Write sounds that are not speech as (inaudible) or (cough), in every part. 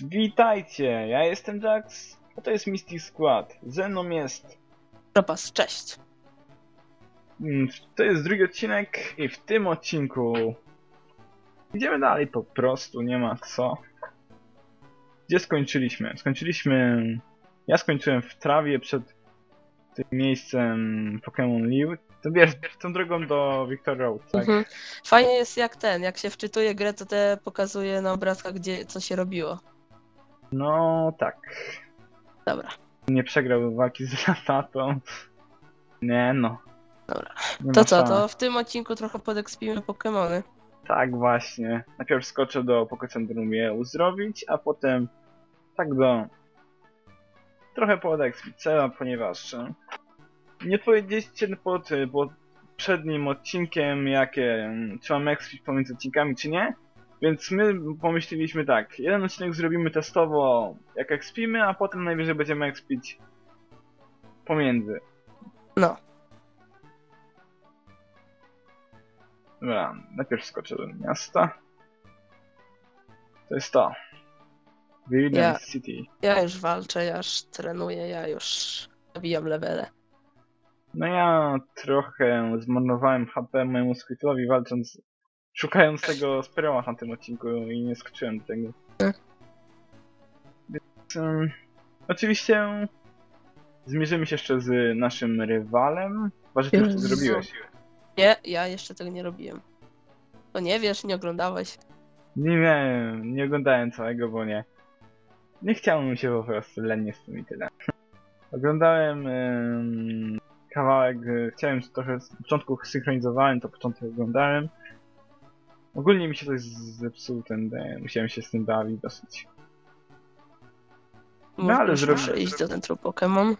Witajcie, ja jestem Jax, a to jest Misty Squad. Ze mną jest... Propas, cześć. mm, To jest drugi odcinek i w tym odcinku... Idziemy dalej po prostu, nie ma co. Gdzie skończyliśmy? Skończyliśmy... Ja skończyłem w trawie przed tym miejscem Pokémon Live. To wiesz, tą drogą do Victor Road, tak? Mhm. Fajnie jest jak ten, jak się wczytuje grę, to te pokazuje na obrazkach, gdzie co się robiło. No tak. Dobra. Nie przegrał walki z latatą. Nie no. Dobra. Nie To co, to w tym odcinku trochę podekspimy Pokémony. Tak właśnie. Najpierw skoczę do Pokocentrum je uzdrowić, a potem tak do... Trochę pod Expicela, ponieważ nie powiedzieliście pod e, poprzednim odcinkiem, jakie czy mam expić pomiędzy odcinkami, czy nie. Więc my pomyśleliśmy tak, jeden odcinek zrobimy testowo jak expimy, a potem najwyżej będziemy expić pomiędzy. No. Dobra, najpierw skoczę do miasta. To jest to. Viridian Ja- City. Ja już walczę, ja już trenuję, ja już nabijam levele. No ja trochę zmarnowałem HP mojemu Squirtle'owi walcząc, szukając tego Speroła na tym odcinku i nie skoczyłem do tego. Tak. Więc, um, oczywiście zmierzymy się jeszcze z naszym rywalem. Chyba, że ty już to zrobiłeś. Nie, ja jeszcze tego nie robiłem. To nie wiesz, nie oglądałeś. Nie miałem, nie oglądałem całego, bo nie. Nie chciałem mi się po prostu lennie z tym i tyle. Oglądałem em, kawałek, e, chciałem trochę, z początku synchronizowałem, to początek oglądałem. Ogólnie mi się coś zepsuł ten, e, musiałem się z tym bawić dosyć. No, ale Muszę zrobię- iść do centrum Pokémon.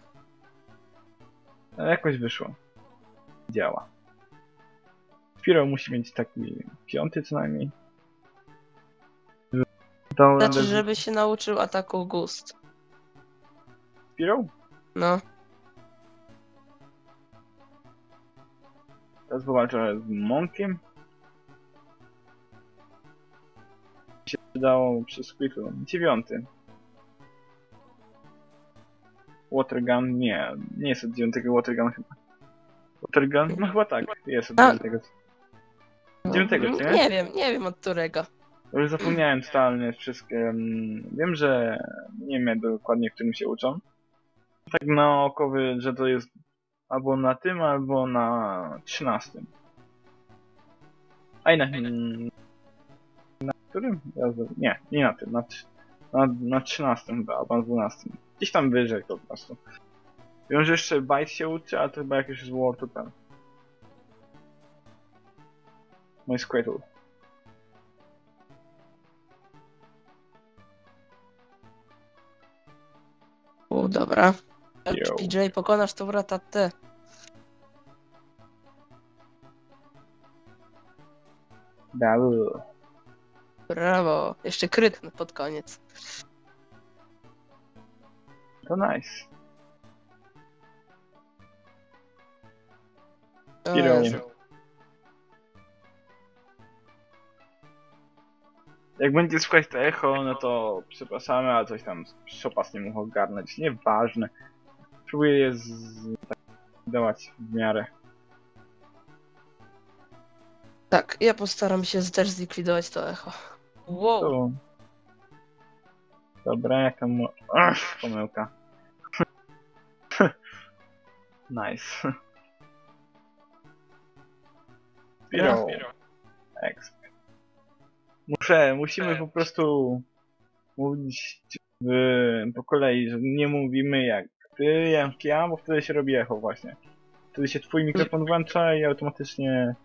Ale jakoś wyszło. Działa. Spiro musi mieć taki piąty co najmniej. Dał Znaczy, radę z żeby się nauczył ataku Gust. Spiro? No. Teraz powalczę z Monkiem. Mi się przydało przez Quicklu. Dziewiąty. Watergun? Nie, nie jest od dziewiątego Watergun chyba. Watergun? No chyba tak, jest od A. dziewiątego. Dziewiątego, czy nie? Nie wiem, nie wiem od którego. Już zapomniałem totalnie wszystkie. mm, Wiem, że nie wiem dokładnie, w którym się uczą. Tak na oko, wy- że to jest albo na tym, albo na trzynastym. A i na, mm, na którym? Z- Nie, nie na tym, na, na, na trzynastym chyba, albo na dwunastym. Gdzieś tam wyżej po prostu. Wiem, że jeszcze Byte się uczy, ale to chyba jakieś jest War to ten. Mój Squirtle. U, dobra. Yo. PJ pokonasz to wrata T. Brawo. Jeszcze kryt pod koniec. To nice. Hero. Jezu. Jak będzie słuchać to echo, no to przepraszamy, ale coś tam Szopas nie mógł ogarnąć. Nieważne. Próbuję je z... tak w miarę. Tak, ja postaram się też zlikwidować to echo. Wow. To... Dobra, jak tam... mo- Ach, pomyłka. (laughs) nice. Spiro. Exp. Muszę, musimy po prostu mówić w, po kolei, że nie mówimy jak ty, jak ja, bo wtedy się robi echo właśnie. Wtedy się twój mikrofon włącza i automatycznie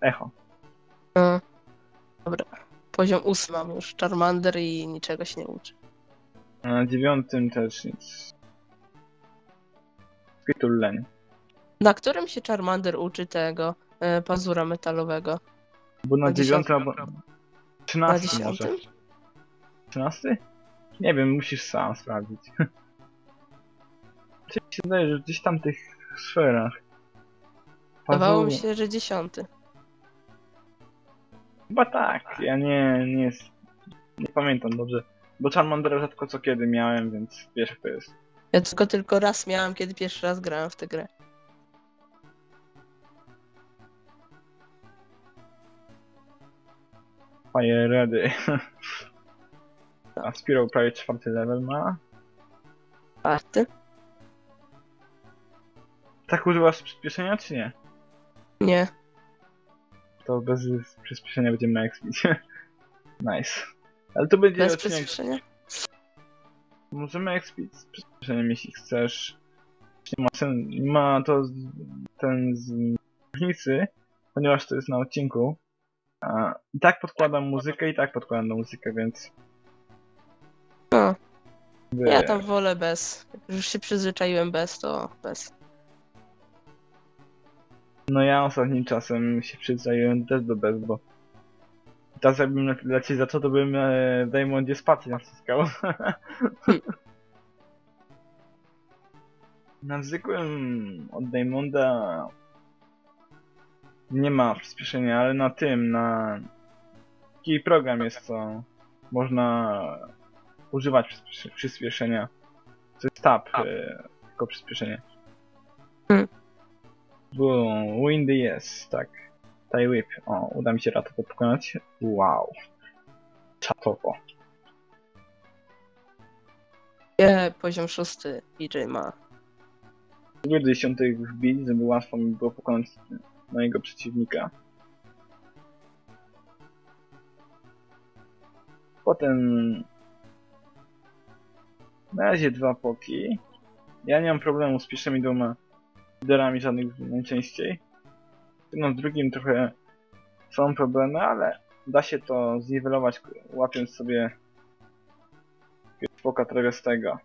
echo. No. Dobra. Poziom ósmy mam już Charmander i niczego się nie uczy. A na dziewiątym też nic. Squirtle Na którym się Charmander uczy tego e, pazura metalowego? Bo na, Na dziewiątym albo... Na Trzynasty może. dziesiątym? Trzynasty? Nie wiem, musisz sam sprawdzić. (laughs) Czy się wydaje, że gdzieś tam w tych sferach. Wydawało mi się, że dziesiąty. Chyba tak, ja nie, nie, Nie pamiętam dobrze. Bo Charmandera rzadko co kiedy miałem, więc wiesz jak to jest. Ja tylko tylko raz miałam, kiedy pierwszy raz grałem w tę grę. Fire ready. A Spiro prawie czwarty level ma. Czwarty? Tak używasz przyspieszenia czy nie? Nie. To bez przyspieszenia będziemy na expić. (laughs) nice. Ale to będzie Bez odcinek... przyspieszenia? Możemy expić z przyspieszeniem jeśli chcesz. Nie ma, sen, nie ma to z, ten z różnicy, ponieważ to jest na odcinku. A, I tak podkładam muzykę i tak podkładam muzykę, więc... No, ja tam wolę bez. Jak już się przyzwyczaiłem bez, to bez. No ja ostatnim czasem się przyzwyczaiłem też do bez, bo teraz jakbym le- lecieć zaczął, to bym e, w Diamondzie spację naciskał. (laughs) na zwykłym od Diamonda nie ma przyspieszenia, ale na tym, na taki program jest, co można używać przyspiesze- przyspieszenia. To jest tab, e, tylko przyspieszenie. Hmm. Boom, windy jest, tak. Tie whip. O, uda mi się ratowo pokonać. Wow. Czatowo. Nie, poziom szósty DJ ma. Do dziesiątych wbić, żeby łatwo mi było pokonać mojego przeciwnika. Potem... Na razie dwa poki. Ja nie mam problemu z pierwszymi dwoma liderami żadnych najczęściej. No z drugim trochę są problemy, ale da się to zniwelować łapiąc sobie poka tego.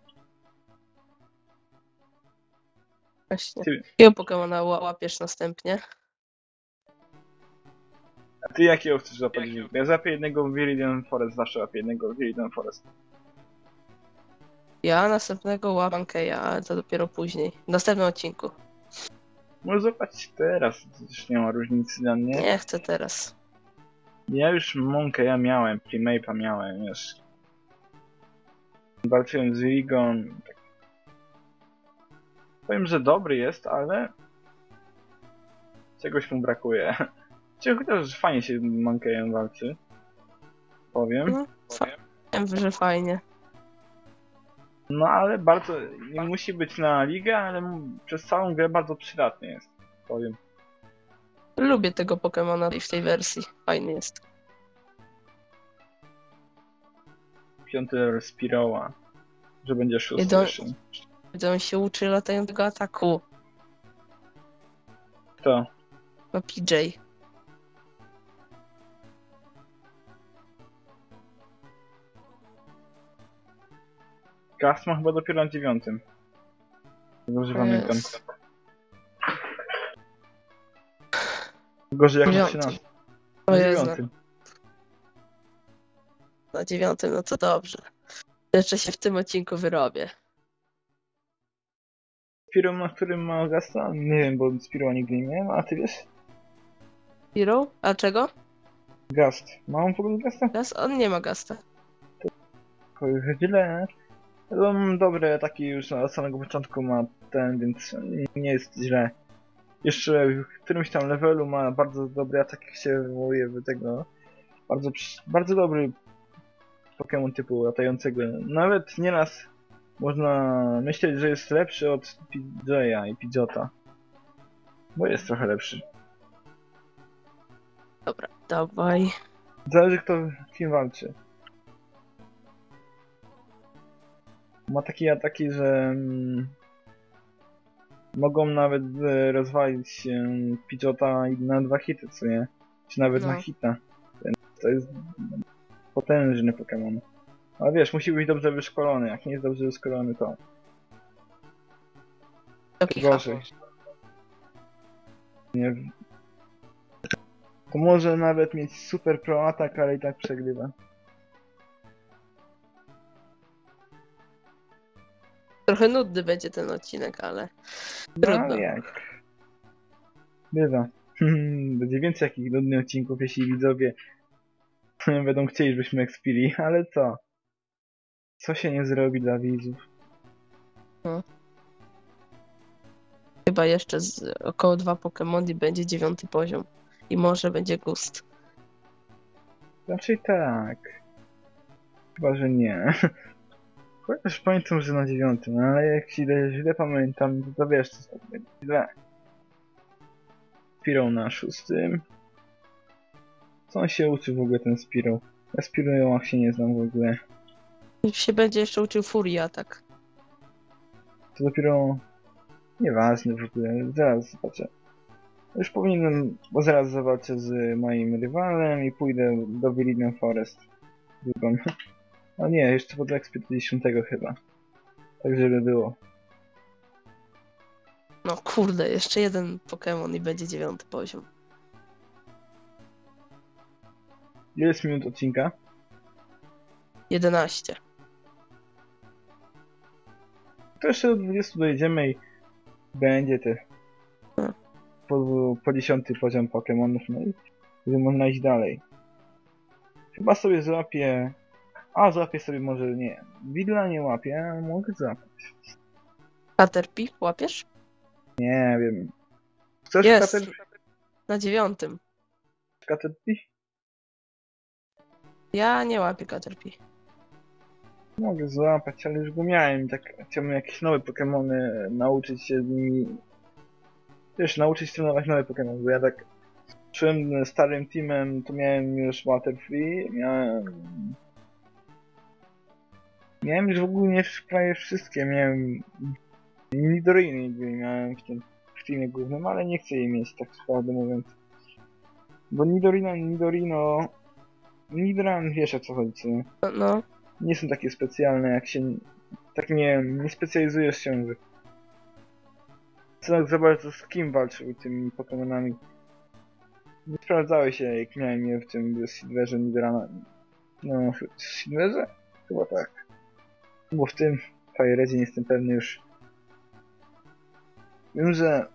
Właśnie. Ty- Jakiego Pokemona ła- łapiesz następnie? A ty jakiego chcesz złapać? Ja złapię jednego w Viridian Forest, zawsze łapię jednego w Viridian Forest. Ja następnego łapam Keja, ale to dopiero później. W następnym odcinku. Może złapać teraz, to też nie ma różnicy dla mnie. Nie chcę teraz. Ja już Monkę ja miałem, Primape'a miałem już. Walczyłem z. Tak. Powiem, że dobry jest, ale czegoś mu brakuje. (laughs) Chociaż fajnie się Monkejem walczy. Powiem. No, fa- Wiem, że fajnie. No ale bardzo, nie musi być na ligę, ale przez całą grę bardzo przydatny jest. Powiem. Lubię tego Pokemona w tej wersji. Fajny jest. Piąty Spiroła. Że będzie szósty. Gdy on się uczy latającego ataku. Kto? No PJ. Gast ma chyba dopiero na dziewiątym. Dobrze pamiętam. Jest. Gorzej jak na Dziewiąty. 13. O Na dziewiątym. na dziewiątym, no to dobrze. Jeszcze się w tym odcinku wyrobię. Spiro, na którym ma Gasta? Nie wiem, bo Spiro nigdy nie miałem, a ty wiesz? Hero? A czego? Gast. Ma on w ogóle Gasta? Gas? On nie ma gasta. Źle. On dobre, taki już od samego początku ma ten, więc nie jest źle. Jeszcze w którymś tam levelu ma bardzo dobry atak, jak się wywołuje w tego. Bardzo, bardzo dobry Pokémon typu latającego. Nawet nieraz można myśleć, że jest lepszy od PJ'a i Pidgeota. Bo jest trochę lepszy. Dobra, dawaj. Zależy kto kim walczy. Ma takie ataki, że mm, mogą nawet e, rozwalić Pidgeota na dwa hity, co nie? Czy nawet No. na hita. To jest potężny Pokémon. Ale wiesz, musi być dobrze wyszkolony. Jak nie jest dobrze wyszkolony, to Taki gorzej. Nie... To może nawet mieć super pro atak, ale i tak przegrywa. Trochę nudny będzie ten odcinek, ale No Trudno. ale jak? Bywa. (laughs) Będzie więcej takich nudnych odcinków, jeśli widzowie (laughs) Będą chcieli, żebyśmy ekspili, ale co? Co się nie zrobi dla widzów? Chyba jeszcze około dwa Pokémon i będzie dziewiąty poziom. I może będzie gust. Raczej tak. Chyba, że nie. (laughs) Chociaż pamiętam, że na dziewiątym, ale jak źle, źle pamiętam, to, to wiesz, co tak będzie źle. Spirał na szóstym. Co on się uczy w ogóle ten Spirał? Ja Spirałach się nie znam w ogóle. I się będzie jeszcze uczył Furii atak. To dopiero... Nieważne w ogóle, zaraz zobaczę. Już powinienem, bo zaraz zobaczę z moim rywalem i pójdę do Viridian Forest. Drugą. A nie, jeszcze pod Expert 10 chyba. Tak żeby było. No kurde, jeszcze jeden Pokémon i będzie dziewiąty poziom. Ile jest minut odcinka? 11. To jeszcze do 20 dojedziemy i będzie te po, po 10 poziom Pokémonów, no i można iść dalej. Chyba sobie złapię... A, złapię sobie może nie. Widla nie łapię, ale mogę złapać. Caterpie, łapiesz? Nie wiem. Chcesz Jest. Caterpie? Na dziewiątym. Caterpie? Ja nie łapię Caterpie. Mogę złapać, ale już go miałem. Tak chciałbym jakieś nowe Pokémony nauczyć się z nimi. Wiesz, nauczyć trenować nowe Pokémony, bo ja tak czułem starym teamem, to miałem już Waterfree, miałem... Miałem już w ogóle nie prawie wszystkie, miałem... Nidoriny miałem w tym w teamie głównym, ale nie chcę jej mieć, tak prawdę mówiąc. Bo Nidorino, Nidorino... Nidoran, wiesz o co chodzi, co nie? No, no. nie są takie specjalne, jak się tak nie, nie specjalizujesz się w co za bardzo z kim walczył tymi Pokemonami. Nie sprawdzały się, jak miałem je w tym Silverze Nidrana. No, w Silverze? Chyba tak. Bo w tym Fireredzie nie jestem pewny już. Wiem, że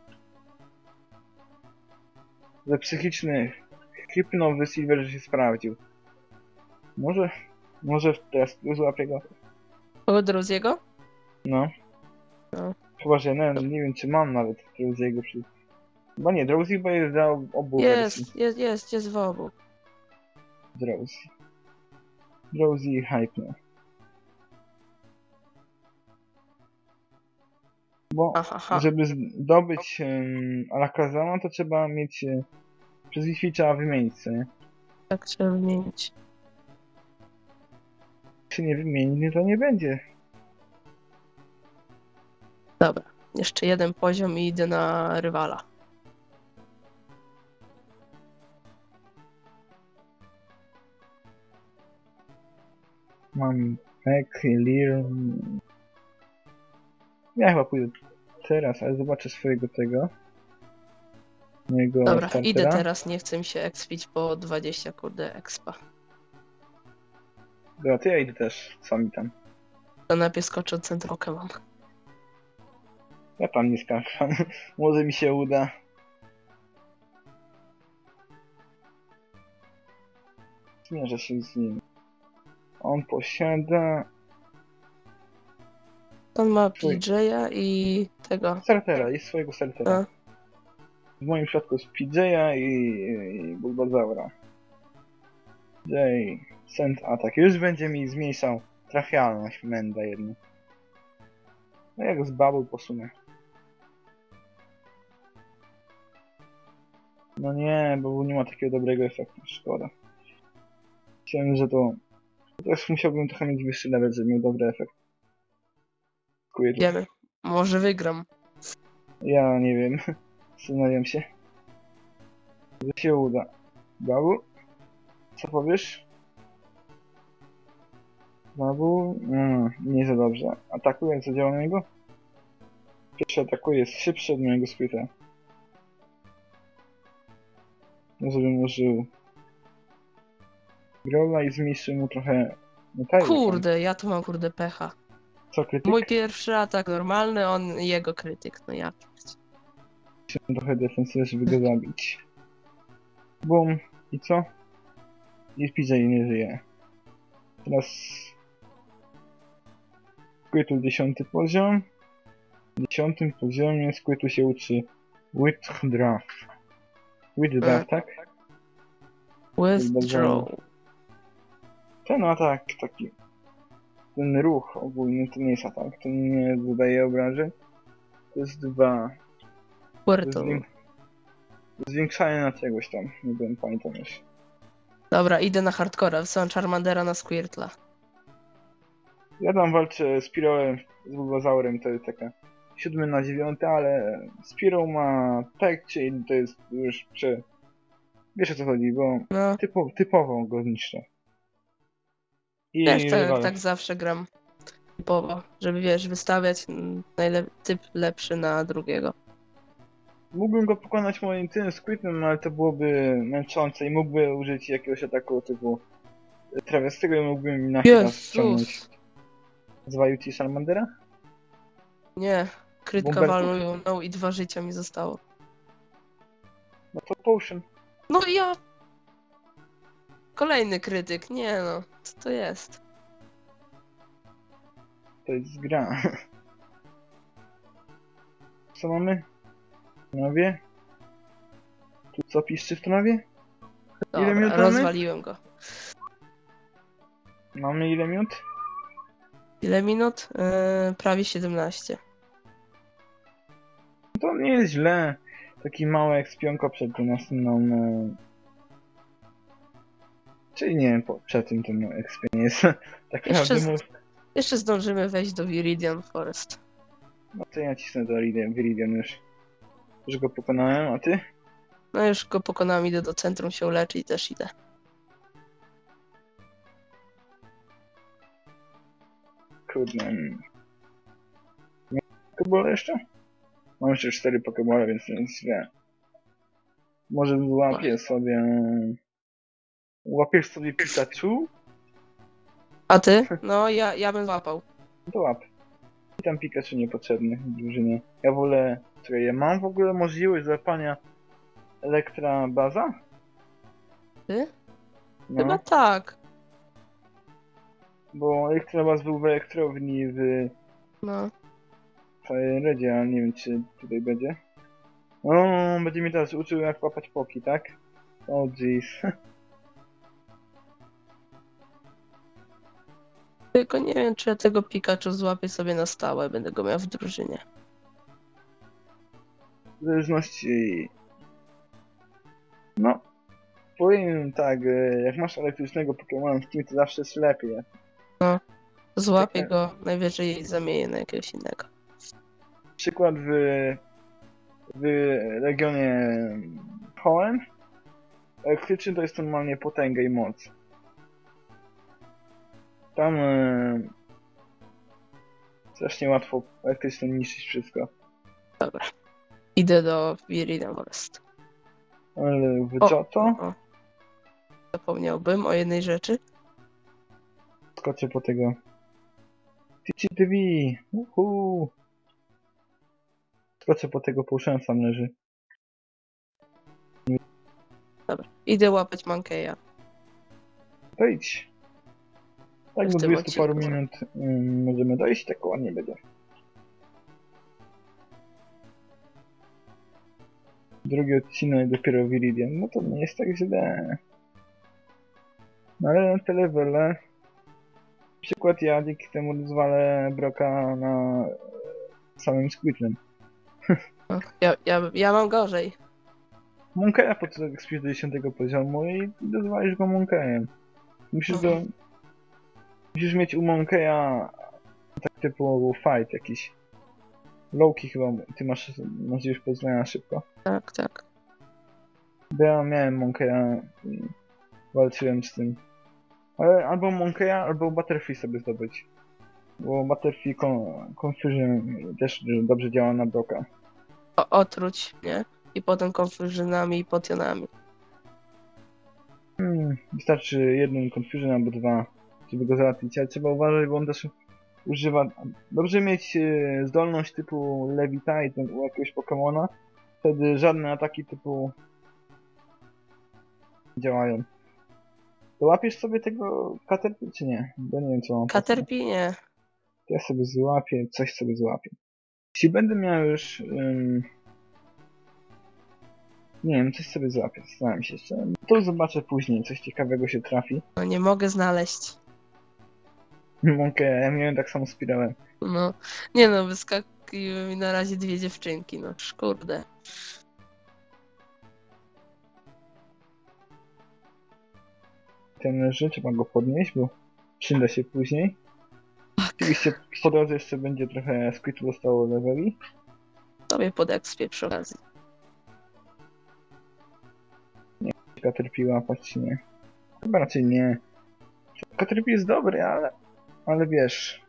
że psychiczny Hypno w Silverze się sprawdził. Może może teraz złapię go. Kogo Drowziego? No. No. Chyba, że nie, nie wiem czy mam nawet Drowziego przy... Chyba nie, Drowsy chyba jest dla obu. Jest, jest, jest, jest w obu. Drowsy. Drowsy i Hypno. Bo Aha, aha. żeby zdobyć um, Alakazama to trzeba mieć... E, przez Wi-Fi trzeba wymienić sobie. Tak trzeba wymienić. Się nie wymieni, to nie będzie. Dobra. Jeszcze jeden poziom i idę na rywala. Mam Lear. Ja chyba pójdę teraz, ale zobaczę swojego tego. Mojego Dobra, startera. idę teraz, nie chcę mi się expić po 20 kurde expa. Dobra, to ja idę też, sami tam. To najpierw skoczę od centrokę mam. Ja tam nie skakam. (laughs) Może mi się uda. Zmierzę się z nim. On posiada On ma. PJ'a i tego. startera, jest swojego startera. A. W moim przypadku jest PJ'a i, i Bulbazaura. J, Send Attack. Już będzie mi zmniejszał trafialność Menda jedną. No jak z Bubble posunę. No nie, bo nie ma takiego dobrego efektu, szkoda. Chciałem, że to... Teraz musiałbym trochę mieć wyższy level, żeby miał dobry efekt. Dziękuję. Wiemy. Może wygram. Ja nie wiem. (laughs) Zastanawiam się. Że się uda. Babu? Co powiesz? Babu? Mm, nie za dobrze. Atakuje, jak zadziała na niego? Pierwszy atakuje, jest szybszy od mojego skryta. Może bym użył Grola i zmniejszył mu trochę. Kurde, ja tu mam kurde pecha. Co, krytyk? Mój pierwszy atak normalny, on jego krytyk. No ja. trochę defensywy, żeby go zabić. Bum. I co? I PJ nie żyje. Teraz... Squirtle dziesiąty poziom. W dziesiątym poziomie Squirtle się uczy Withdraw. Withdraw, tak? Withdraw. Ten atak taki. Ten ruch ogólny to nie jest atak, to nie zadaje obrażeń. To jest dwa. To jest Squirtle. zwięk- zwiększanie na czegoś tam. Nie wiem, pamiętam już. Dobra, idę na hardcora. Wysyłam Charmandera na Squirtla. Ja tam walczę z Pirolem, z Bulbazaurem, to jest taka siódmy na dziewiąty, ale Spiro ma tak czyli to jest już prze... Wiesz o co chodzi, bo No, typo, typowo go zniszczę. I też tak, rywale. tak zawsze gram. Typowo, żeby wiesz, wystawiać najlep- typ lepszy na drugiego. Mógłbym go pokonać moim tym Squidem, ale to byłoby męczące i mógłby użyć jakiegoś ataku typu Travestiego i mógłbym na chwilę ściągnąć. Jezus! Zwalił ci Charmandera? Nie, krytka walnął no i dwa życia mi zostało. No to Potion. No i ja... Kolejny krytyk, nie no, co to jest? To jest gra. Co mamy? Nowie? Tu co piszczy w trawie? Ile Dobra, minut mamy? rozwaliłem go. Mamy ile minut? Ile minut? Yy, prawie 17. To nie jest źle. Taki mały ekspionko przed następną... E... Czyli nie, po, przed tym ekspion jest. (laughs) tak Jeszcze z-. Jeszcze zdążymy wejść do Viridian Forest. No to ja cisnę do Viridian, Viridian już. Już go pokonałem, a ty? No już go pokonałem, idę do centrum się uleczyć, też idę. Kurde. mm. Nie Pokeball jeszcze? Mam jeszcze cztery Pokebole, więc nic wie. Może złapię sobie... Łapiesz sobie Pikachu? A ty? No ja, ja bym złapał. To łap. I tam Pikachu niepotrzebny w drużynie. Ja wolę... Czekaj, ja mam w ogóle możliwość złapania Elektra Baza? Ty? No, Chyba tak. bo Elektrobaz był w elektrowni w No. Fireredzie, ale nie wiem czy tutaj będzie. O, będzie mnie teraz uczył jak łapać poki, tak? O jeez. (laughs) Tylko nie wiem, czy ja tego Pikachu złapię sobie na stałe, będę go miał w drużynie. W zależności... No, powiem tak, e, jak masz elektrycznego Pokemona w teamie, to zawsze jest lepiej. Złapię Tak. go, najwyżej zamienię na jakiegoś innego. Przykład w, w regionie Hoenn. Elektryczny to jest normalnie potęga i moc. Tam e, strasznie łatwo elektrycznym niszczyć wszystko. Dobra. Idę do Viridian Forest. Ale w O. Johto O. Zapomniałbym o jednej rzeczy. skoczę po tego TCTV. Uhu. Skoczę po tego Potion sam leży. Dobra. Idę łapać Mankeya. To idź. Tak W do tym 20 paru minut ym, możemy dojść, tak ładnie będzie. Drugi odcinek dopiero Viridian, no to nie jest tak źle. No ale te levele... Na przykład ja dzięki temu rozwalę Broka na samym Squidlem. (laughs) Ja, ja, ja mam gorzej. Monkeya po co do 10 poziomu i dozwalisz go Monkejem. Musisz go... Musisz mieć u Monkeya tak typu fight jakiś. Lowki chyba, ty masz możliwość poznania szybko. Tak, tak. Bo ja miałem Monkeya i walczyłem z tym. Ale albo Monkeya, albo Butterfree sobie zdobyć. Bo Butterfree con Confusion też dobrze działa na Broka. O, otruć, nie? I potem konfurzynami i potionami. Hmm, wystarczy jeden Confusion albo dwa, żeby go załatwić, ale trzeba uważać, bo on też używa... Dobrze mieć e, zdolność typu Levitate u jakiegoś Pokemona, wtedy żadne ataki typu działają. To łapiesz sobie tego Caterpie, czy nie? Bo nie wiem, co mam. Caterpie nie. To ja sobie złapię, coś sobie złapię. Jeśli będę miał już... Nie wiem, coś sobie złapię, zastanawiam się jeszcze. To zobaczę później, coś ciekawego się trafi. No nie mogę znaleźć. Mogę, ja miałem tak samo spirałem. No. Nie no, wyskakują mi na razie dwie dziewczynki, no. Kurde. Ten leży, trzeba go podnieść, bo przyda się później. Oczywiście po drodze jeszcze będzie trochę Squidu dostało leveli. Tobie pod ekspie przy okazji. Caterpie łapać, nie? Chyba raczej nie. Caterpie jest dobry, ale... Ale wiesz...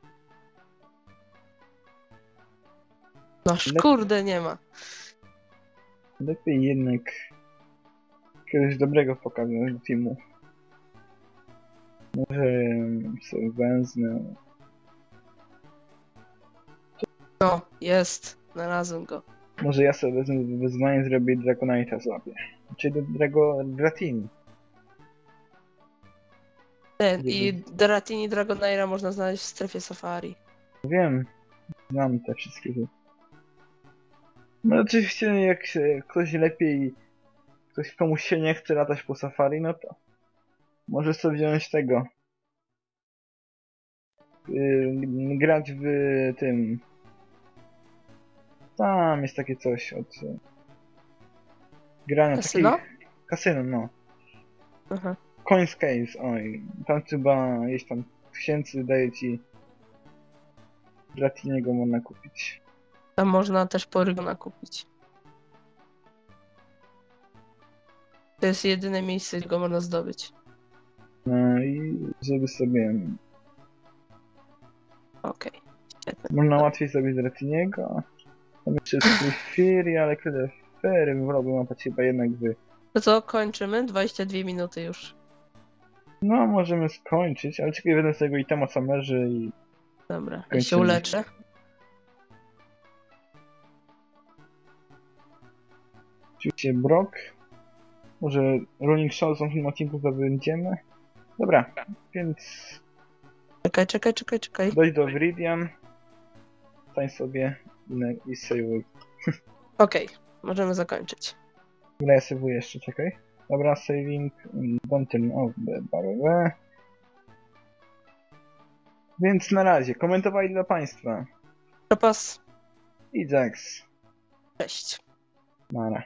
No kurde, nie ma. Lepiej jednak... Kiedyś dobrego pokazać do teamu. Może sobie węznę. No, jest. Znalazłem go. Może ja sobie wezmę wyzwanie zrobię Dragonite'a złapię. Czy do Drago... Dratini. Ten, I Dratini Dragonaira można znaleźć w strefie safari. Wiem, znam te wszystkie rzeczy. No oczywiście jak się ktoś lepiej, ktoś komuś się nie chce latać po safari, no to może sobie wziąć tego. Yy, grać w tym. Tam jest takie coś od yy, grania Kasyno? takich. Kasyno, no. Aha. Coins Case, oj. Tam trzeba jeść tam tysięcy daje ci Dratiniego można kupić. Tam można też Porygona kupić. To jest jedyne miejsce, gdzie go można zdobyć. No i żeby sobie. Okej. Świetnie. Można łatwiej zrobić Dratiniego. Tam jeszcze jest (laughs) ale Clefairy wolałbym łapać chyba jednak wy. To co, kończymy? 22 minuty już. No, możemy skończyć, ale czekaj, będę z tego itema samerzy i Dobra, ja się uleczę. oczywiście Brock. Może Rolling Show w tym odcinku zdobędziemy. Dobra, więc Czekaj, czekaj, czekaj, czekaj. dojdź do Viridian. Stań sobie i, sejwuj. Okej, możemy zakończyć. Ile ja jeszcze, czekaj. Dobra, saving, mm, don't turn off the barrel. Więc na razie, komentowali dla Państwa. Propas, I Jax. cześć. Nara.